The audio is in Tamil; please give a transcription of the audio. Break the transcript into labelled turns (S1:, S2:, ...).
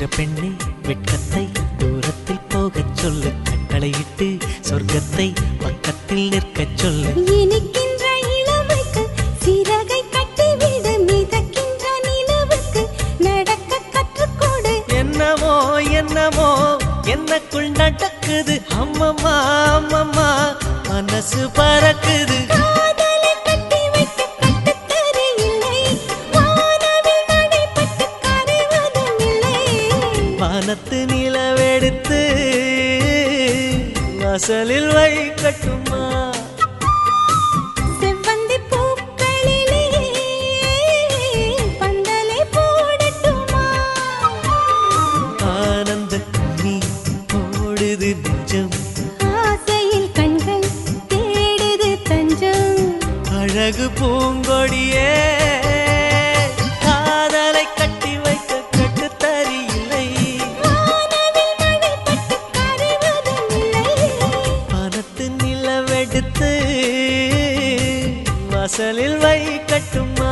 S1: இருக்கிற பெண்ணே வெட்கத்தை தூரத்தில் போகச் சொல்லு. கட்டளையிட்டு சொர்க்கத்தை பக்கத்தில் நிற்கச் சொல்லு.
S2: இனிக்கின்ற இளமைக்கு சிறகை கட்டிவிடு. மிதக்கின்ற நிலவுக்கு நடக்க கற்றுக்கொடு.
S1: என்னமோ என்னமோ என்னக்குள் நடக்குது. அம்மம்மா அம்மம்மா மனசு பறக்குது. வானத்து நிலவெடுத்து வாசலில் வைக்கட்டுமா
S2: செவ்வந்தி பூக்களிலே
S1: எடுத்து நிலவெடுத்து வை கட்டுமா